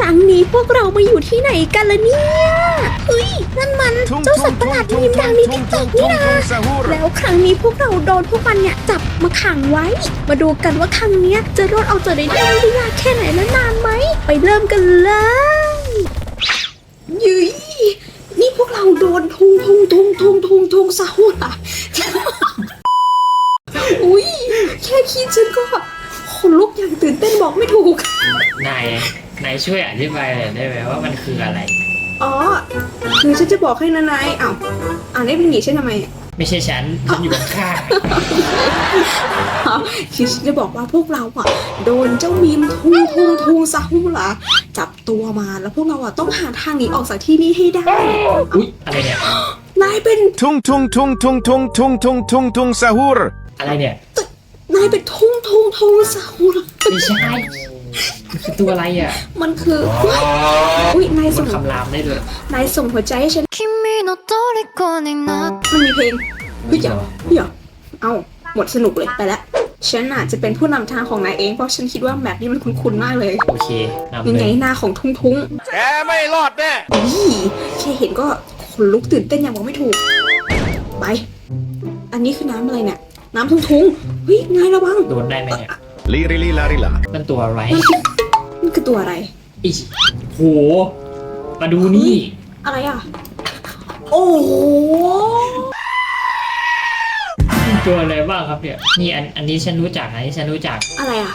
ครั้งนี้พวกเรามาอยู่ที่ไหนกันล่ะเนี่ยเฮ้ยนั่นมัน Tung เจ้า tung สัตว์ประห tung ลาด tung มีมดัง tung ใน tung ติ๊กต็อก tung นี่ tung นะ tung sahur. แล้วครั้งนี้พวกเราโดนพวกมันเนี่ยจับมาขังไว้ มาดูกันว่าครั้งเนี้ยจะรอดเอาจากในถ้ำได้ยากแค่ไหนและนานไหมไปเริ่มกันเลยยืยนี่พวกเราโดนทุงทุงทุงทุงทุงทุงซาหุดอะอุ้ยแค่คิดฉันก็ขนลุกอย่างตื่นเต้นบอกไม่ถูกนาย นายช่วยอธิบายหน่อยได้ไหมว่ามันคืออะไร อ๋อคือฉันจะบอกให้นะนายอ้าวอ่านได้เป็นหนีฉันทำไมอะไม่ใช่ฉันฉันอยู่ข้างอ๋อคือฉันจะบอกว่าพวกเราอะ โดนเจ้ามีมทุงทุงทุงซาฮูละจับตัวมาแล้วพวกเราอะต้องหาทางหนีออกจากที่นี่ให้ได้ ๆอุ๊ยอะไรเนี่ย นายเป็น Tung tung tung tung tung tung tung tung tung sahur. อะไรเนี่ยนายเป็นทุงทุงทุงซาฮูละไม่ใช่มันคือ ตัวอะไรอ่ะ มันคืออุ๊ยอุ้ยนาย มั ส่ น ง คำรามได้ด้วย นายส่งหัวใจให้ฉัน 君の虜になっ มันมีเพลงเฮ้ยเดี๋ยวเดี๋ยวเอาหมดสนุกเลยไปแล้วฉันอาจจะเป็นผู้นำทางของนายเองเพราะฉันคิดว่าแบบนี้มันคุ้นๆมากเลย โอเคนำ ยัง เล ไง ย หน้าของทุงทุง แกไม่รอดแน่ อีแค่เห็นก็ขนลุกตื่นเต้นอย่างบอกไม่ถูก ไป อันนี้คือน้ำอะไรเนี่ย น้ำทุงทุงเฮ้ยนายระวัง โดนได้ไหมเนี่ย Liri li lari la. มันตัวอะไรมันคือตัวอะไรอีโห มาดูนี่ อะไรอะ โอ้โหตัวอะไรบ้างครับเนี่ย นี่อันอันนี้ฉันรู้จักอันนี้ฉันรู้จัก อะไรอะ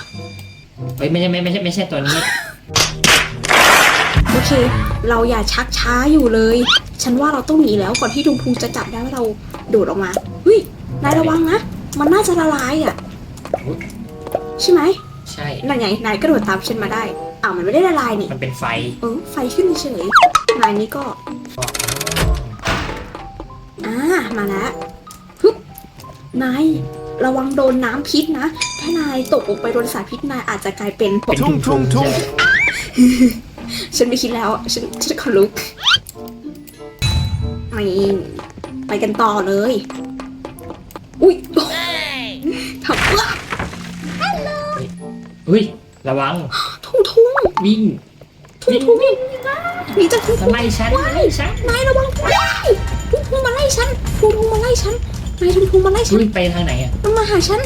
เฮ้ยไม่ใช่ไม่ไม่ใช่ไม่ใช่ตัวนี้ โอเค เราอย่าชักช้าอยู่เลย ฉันว่าเราต้องหนีแล้วก่อนที่ทุงทุงจะจับได้ว่าเราโดดออกมาเฮ้ยนายระวังนะ มันน่าจะละลายอะ ใช่ไหมใช่ นั่นไงนายกระโดดตามฉันมาได้ อ้าวมันไม่ได้ละลายนี่มันเป็นไฟเออไฟขึ้นเฉยนายนี่ก็อ่ามาแล้วฮึบนายระวังโดนน้ำพิษนะ ถ้านายตกลงไปโดนสารพิษนายอาจจะกลายเป็นเป็น Tung tung tung. ฉันไม่คิดแล้ว ฉันฉันขนลุกไม่ไปกันต่อเลย อุ้ยทำเพื่อ เฮ้ย ระวัง ทุ่งทุ่งวิ่งทุ่งทุ่งหนีจากทุ่งมาทุ่งไล่ฉันมาไล่ฉันนายระวังว้ายทุ่งทุ่งมาไล่ฉันทุ่งทุ่งมาไล่ฉันนายทุ่งทุ่งมาไล่ฉันวิ่งไปทางไหนอะมันมาหาฉัน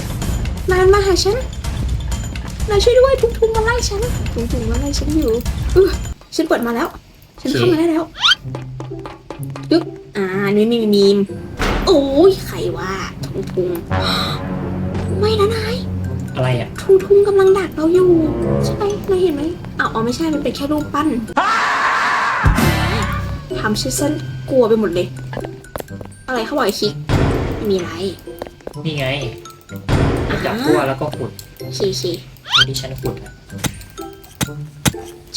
นายมันมาหาฉันนายช่วยด้วยทุ่งทุ่งมาไล่ฉันทุ่งทุ่งมาไล่ฉันอยู่เออฉันเปิดมาแล้ว ฉันเข้ามาได้แล้วยึบอ่าอันนี่ไม่มีมีมโอ้ยใครว่าทุ่งทุ่งไม่นะนาย อะไรอะทุ่งทุ่งกำลังดักเราอยู่ ใช่ไหมนายเห็นไหมอ้าวอ๋อไม่ใช่มันเป็นแค่รูปปั้นทำฉันฉันกลัวไปหมดเลย อะไรเขาบอกไอ้คิกไม่มีอะไรนี่ไงจับตัวแล้วก็ขุดชีชีที่ฉันขุดอะ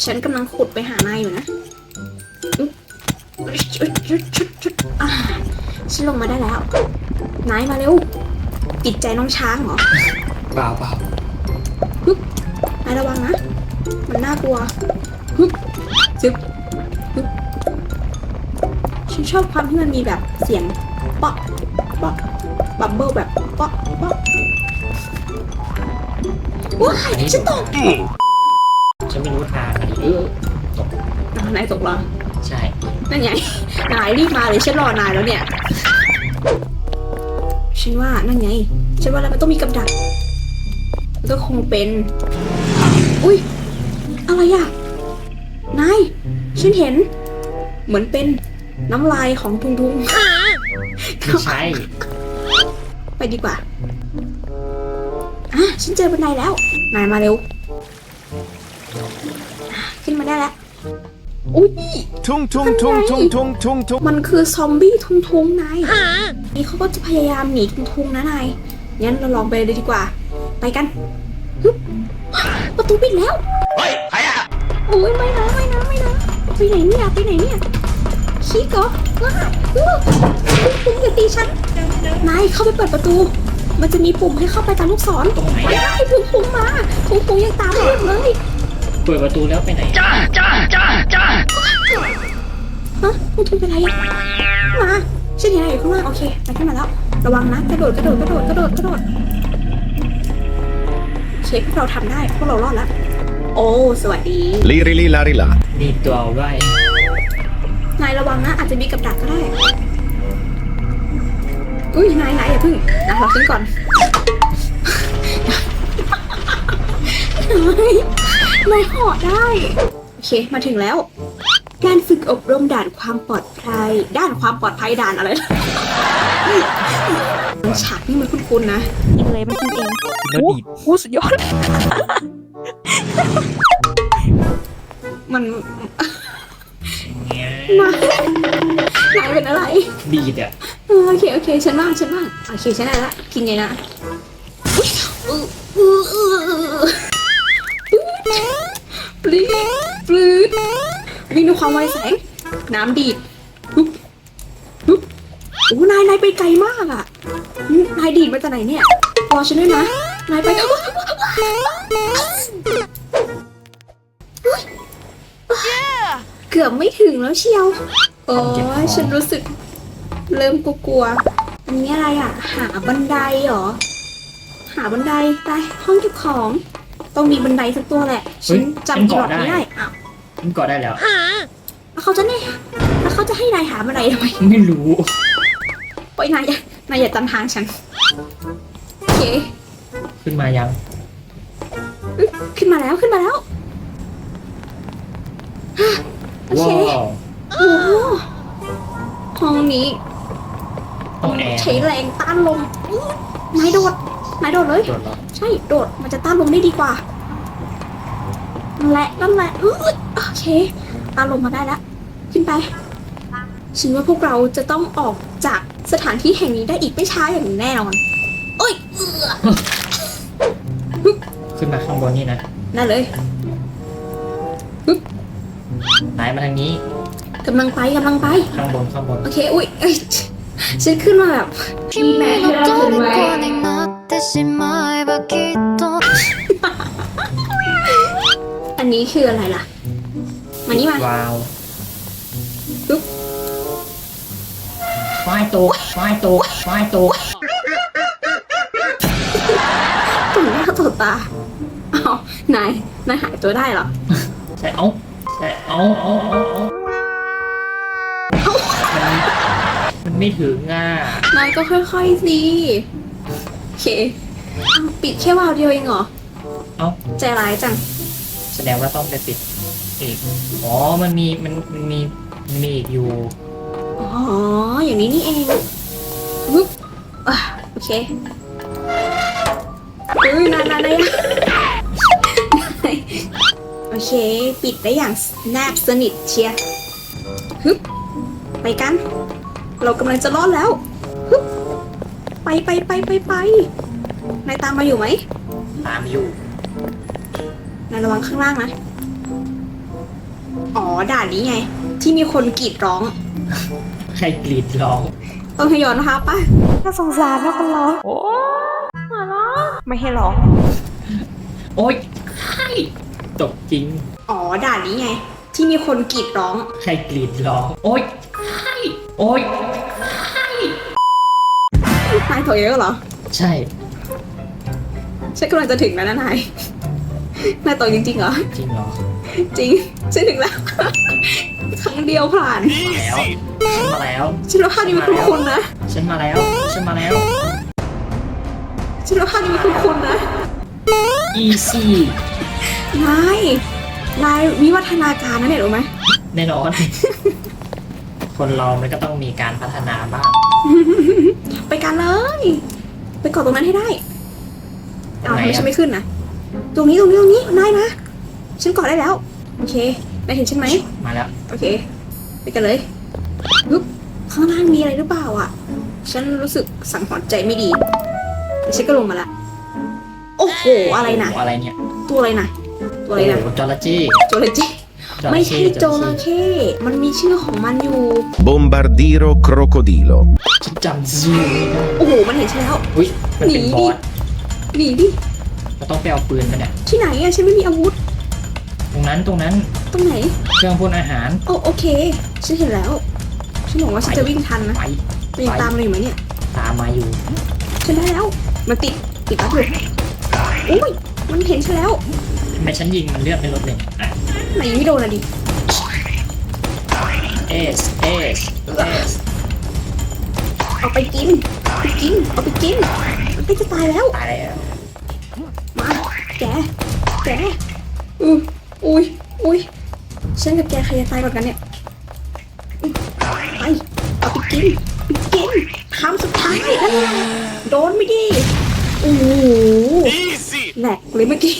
ฉันกำลังขุดไปหานายอยู่นะอึ๊บชุดชุดชุดชุดอ่าฉันลงมาได้แล้ว นายมาเร็วติดใจน้องช้างเหรอ เปล่าเปล่านายระวังนะ มันน่ากลัวฮึบซึบฮึบฉันชอบความที่มันมีแบบเสียงป๊อกป๊อกบับเบิ้ลแบบป๊อกป๊อกว้ายฉันตกฉันไม่รู้ทางอันนี้เออตกอะนายตกเหรอใช่ นั่นไง นายรีบมาเลยฉันรอนายแล้วเนี่ย ฉันว่านั่นไง ฉันว่าแล้วมันต้องมีกับดักมัน ก็คงเป็น อุ้ยอะไรอะนายฉันเห็น เหมือนเป็นน้ำลายของทุงทุงไม่ใช่ ไปดีกว่าอะฉันเจอบันไดแล้ว นายมาเร็วอะขึ้นมาได้แล้ว อุ้ย Tung tung tung tung tung tung tung. มันคือซอมบี้ทุงทุงๆนายนี่เขาก็จะพยายามหนีทุงทุงๆนะนายงั้นเราลองไปเลยดีกว่า ไปกันฮึบประตูปิดแล้ว เฮ้ย ใครอะโอ้ยไม่นะไม่นะไม่นะไปไหนเนี่ยไปไหนเนี่ยขี้เหรอว้าเออทุงๆอย่าตีฉันนายเข้าไปเปิดประตู มันจะมีปุ่มให้เข้าไปตามลูกศรตรงไหนไม่ได้ทุงทุงๆมาทุงทุงๆยังตามไม่หยุดเลยเปิดประตูแล้วไปไหนฮะทุงทุงๆเป็นไรอะมาฉันเห็นอะไรอยู่ข้างล่างโอเคไปขึ้นมาแล้ว ระวังนะกระโดดกระโดดกระโดดกระโดดกระโดดโอ เคพวกเราทำได้ พวกเรารอดแล้ว โอ้ สวัสดี Liri li lari la. มีตัวเอาไว้นายระวังนะ อาจจะมีกับดักก็ได้ อุ้ยนายนายอย่าพึ่งนะรอฉันก่อนนายนายเหอได้ โอเค มาถึงแล้ว การฝึกอบรมด่านความปลอดภัย ด้านความปลอดภัยด่านอะไรนะฉากนี้มันคุ้นๆนะกินเลยมันกินเองแล้วดีดโอ้สุดยอด มันนายนายเป็นอะไร ดีดอะเออโอเคโอเคฉันว่างฉันว่างโอเคฉันได้ละกินไงนะอุ๊ยอื้ออื้ออื้ออื้อปลื้ดปลื้ด วิ่งด้วยความไวแสงน้ำดีดปุ๊บปุ๊บโอ้นายนายไปไกลมากอะอืมนายดีดมาจากไหนเนี่ยรอฉันด้วยนะนายไปเกือบไม่ถึงแล้วเชียวโอ้ยฉันรู้สึกเริ่มกลัวๆอันนี้อะไรอะ หาบันไดเหรอ หาบันไดไปห้องเก็บของ ต้องมีบันไดสักตัวแหละ ฉันจำพลอตไม่ได้อ้าว มันกอดได้แล้ว แล้วเขาจะเนี่ยแล้วเขาจะให้นายหาบันไดทำไมไม่รู้โอ้ยนายอย่านายอย่าจำทางฉันโอเคขึ้นมายัง อุ๊ยขึ้นมาแล้วขึ้นมาแล้วฮะโอว้าเค วโอ้โหห้องนี้ห้องแอร์ใช้แรงต้านลมอื้อนายโดดนายโดดเลย โดดเหรอใช่ โดด มันจะต้านลมได้ดีกว่านั่นแหละนั่นแหละอื้อโอ เค ต้านลมมาได้แล้ว ขึ้นไป ฉันว่าพวกเราจะต้องออกจากสถานที่แห่งนี้ได้อีกไม่ช้าอย่างแน่นอนโอ้ยเอื้อ ขึ้นมาข้างบนนี่นะ นั่นเลย ไหนมาทางนี้ กำลังไปกำลังไป ข้างบนข้างบน โอเค อุ้ยเอ้ยฉันขึ้นมาแบบมีแม่ 君 ให้ の เราถึงไว้ 虜になってしまえばきっと อันนี้คืออะไรล่ะ มานี่มาว้าวปึ๊บไฟโตกไฟโตกไฟโตกตุ่มหน้าต่อตาอ้าวนาย นายหายตัวได้เหรอใส่เอาใส่เอาเอาเอาเอามันมันไม่ถึงอะนายก็ค่อยๆสิโอเคอ้าวปิดแค่วาล์วเดียวเองเหรอ เอาใจร้ายจัง แสดงว่าต้องไปปิด อีก อ๋อ มันมี มัน มันมี มันมีอีกอยู่ อ๋อ อย่างนี้นี่เองปึ๊บอะโอเคอุ้ยนานนานนายโอเค ปิดได้อย่างแนบสนิทเชียร์ฮึบไปกัน เรากำลังจะรอดแล้วฮึบไปไปไปไปไปนายตามมาอยู่ไหม ตามอยู่ นายระวังข้างล่างนะอ๋อ ด่านนี้ไง ที่มีคนกรีดร้องใครกรีดร้อง ต้องให้ย้อนนะคะป้าน่าสงสารนะคนร้องโอ้มาร้องไม่ให้ร้อง โอ๊ยใครตกจริง อ๋อด่านนี้ไง ที่มีคนกรีดร้องใครกรีดร้อง โอ๊ยใครโอ๊ยใครนายถอยเยอะเหรอ ใช่ ฉันกำลังจะถึงแล้วนะนาย นายต่อจริงๆเหรอ จริงเหรอจริงฉันถึงแล้ว ครั้งเดียวผ่าน แล้วฉันมาแล้ว ฉันว่าภาพนี้มันคุ้นๆนะ ฉันมาแล้ว ฉันมาแล้ว ฉันว่าภาพนี้มันคุ้นๆนะ easy นาย นายวิวัฒนาการนะเนี่ยรู้ไหม แน่นอน คนเรามันก็ต้องมีการพัฒนาบ้างไปกันเลย ไปเกาะตรงนั้นให้ได้เอาไหนทำไมอะ ฉันไม่ขึ้นนะ ตรงนี้ตรงนี้ตรงนี้นายมาฉันเกาะได้แล้ว โอเคนายเห็นฉันไหม มาแล้ว โอเค ไปกันเลยปึ๊บข้างล่างมีอะไรหรือเปล่าอะ ฉันรู้สึกสังหรณ์ใจไม่ดีแต่ฉันก็ลงมาละ โอ้โห อะไรนะโอะไรเนี่ยตัวอะไรนะ ตัวอะไรนะโอ้โหจระเข้โจระเข้ไม่ใช่โจระเข้ มันมีชื่อของมันอยู่ Bombardiro crocodilo. ฉันจำชื่อไม่ได้โอ้โห มันเห็นฉันแล้ว อุ้ยมันเป็นหนีบดิอส หนีดิ เราต้องไปเอาปืนมาเนี่ยที่ไหนอะฉันไม่มีอาวุธ ตรงนั้นตรงนั้นตรงไหนเครื่องพ่นอาหารโอ้โอเค ฉันเห็นแล้ว ฉันบอกว่าฉันจะวิ่งทันนะไปมันยังตามมาอยู่ไหมเนี่ย ตามมาอยู่ฉันได้แล้ว มันติดติดปั๊บเลยโอ้ยมันเห็นฉันแล้วทำไมฉันยิงมันเลือดไม่ลดเลยอะไหนยังไม่โดนอะดิเอสเอสเอสเอาไปกินเอาไปกินเอาไปกินมันใกล้จะตายแล้วตายแล้วมา แก แกอืออุ้ยอุ้ยฉันกับแกใครจะตายก่อนกันเนี่ยอืมไป เอาไปกินไปกินคำสุดท้ายนั่นแหละโดนไม่ดีโอ้โห Easy! แหลกเลยเมื่อกี้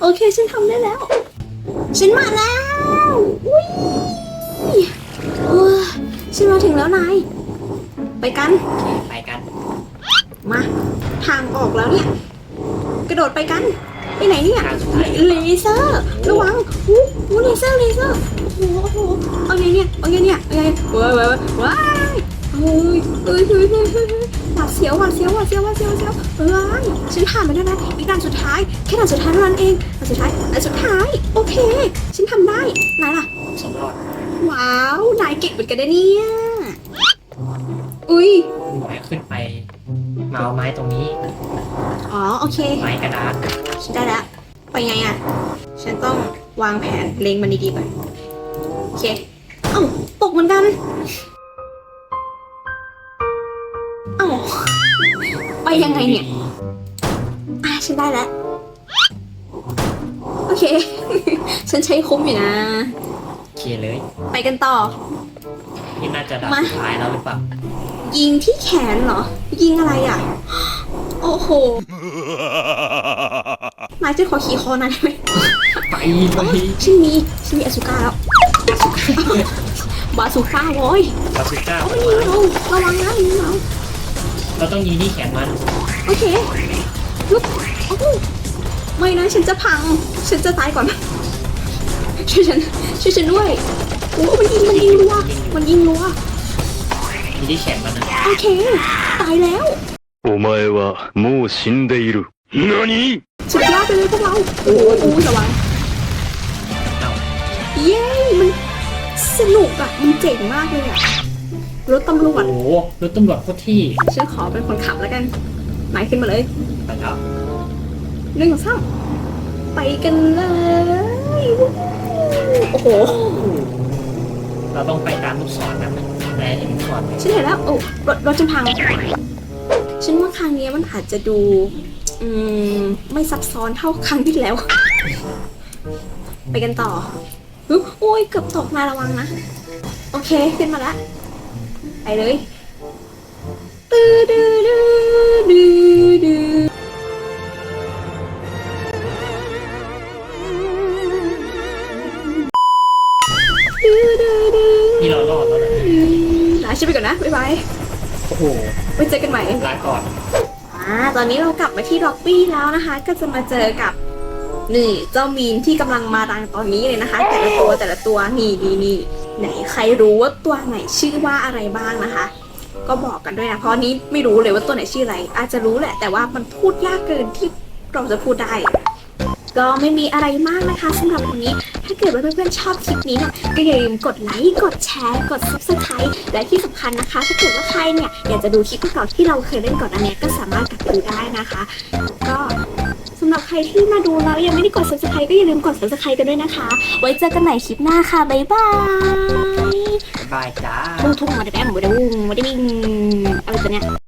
โอเค ฉันทำได้แล้ว ฉันมาแล้วอุ้ยเออฉันมาถึงแล้วนาย ไปกันโอเคไปกัน มา ทางออกแล้วเนี่ย กระโดดไปกัน ไปไหนเนี่ยทางสุดท้ายเลเซอร์ระวังอู้หูเลเซอร์เลเซอร์โอ้โหโอ้โหเอาไงเนี่ยเอาไงเนี่ยเอาไงว้ายว้ายว้ายเฮ้ยเฮ้ยเฮ้ยเฮ้ยเฮ้ยเฮ้ยหวาดเสียวหวาดเสียวหวาดเสียวหวาดเสียวหวาดเสียวเฮ้ยฉันผ่านไปแล้วนะอีกด่านสุดท้ายแค่ด่านสุดท้ายเท่านั้นเองด่านสุดท้ายด่านสุดท้ายโอเค ฉันทำได้นายล่ะสองรอดว้าวนายเก่งเหมือนกันนะเนี่ยอุ้ยบอกให้ขึ้นไปมาเอาไม้ตรงนี้ อ๋อ โอเค ไม้กระดาษฉันได้แล้วไปไงอะ ฉันต้องวางแผนเล็งมันดีๆก่อนโอเค เอ้าตกเหมือนกัน เอ้าไปยังไงเนี่ย อะ ฉันได้แล้ว โอเค ฉันใช้คุ้มอยู่นะเคลียร์เลย ไปกันต่อ นี่น่าจะดับมา สุดท้ายแล้วหรือเปล่ายิงที่แขนเหรอ ยิงอะไรอะ โอ้โหนายจะขอขี่คอนายได้ไหมไปไปฉันมีฉันมีอสุก้าแล้วบาสุก้าโว้ยบาสุก้าเอามันยิงเราระวังนะยิงเราเราต้องยิงที่แขนมัน โอเคลุกโอ้โหไม่นะฉันจะพัง ฉันจะตายก่อนช่วยฉันช่วยฉันด้วยโอ้มันยิงมันยิงรัวมันยิงรัวยิงที่แขนมันนะโอเค ตายแล้ว お前はもう死んでいる。何 สุดยอดไปเลยพวกเราโอ้โหระวัง เอา เย้มันสนุกอะมันเจ๋งมากเลยอะรถตำรวจ โอ้โหรถตำรวจโคตรที่ ฉันขอเป็นคนขับแล้วกันหมายขึ้นมาเลย ไปครับ หนึ่งสองสามไปกันเลยโอ้โห เราต้องไปตามลูกศรนะแต่เห็นลูกศรไหม ฉันเห็นแล้ว โอ้รถรถจะพัง ฉันว่าครั้งนี้มันอาจจะดูมไม่ซับซ้อนเท่าครั้งที่แล้ว ไปกันต่อโอ้ยเกือบตกมาระวังนะ โอเคขึ้นมาล้วไปเลยตื้อดื้อดื้อดือดือดื้อดื้อดื้อนี่เรารอดแล้วเหรอลาฉันไปก่อนนะ บ๊ายบาย โอ้โห ไว้เจอกันใหม่ลาก่อนอ่าตอนนี้เรากลับมาที่ด็อกบี้แล้วนะคะ ก็จะมาเจอกับนี่เจ้ามีนที่กำลังมาดังตอนนี้เลยนะคะ แต่ละตัวแต่ละตัวนี่นี่นี่ไหนใครรู้ว่าตัวไหนชื่อว่าอะไรบ้างนะคะ ก็บอกกันด้วยนะเพราะนี้ไม่รู้เลยว่าตัวไหนชื่ออะไร อาจจะรู้แหละ แต่ว่ามันพูดยากเกินที่เราจะพูดได้ก็ไม่มีอะไรมากนะคะสำหรับวันนี้ ถ้าเกิดว่าเพื่อนๆชอบคลิปนี้เนี่ยก็อย่าลืมกดไลค์ กดแชร์ กด subscribe และที่สำคัญนะคะ ถ้าเกิดว่าใครเนี่ยอยากจะดูคลิปเก่าๆที่เราเคยเล่นก่อนอันเนี้ยก็สามารถกลับดูได้นะคะก็สำหรับใครที่มาดูแล้วยังไม่ได้กด subscribe ก็อย่าลืมกด subscribe กันด้วยนะคะ ไว้เจอกันใหม่คลิปหน้าค่ะ บ๊ายบายบายจ้า ทุ่งทุ่งมาได้แป๊บมาได้วุ้งมาได้วิ่งอะไรตัวเนี้ย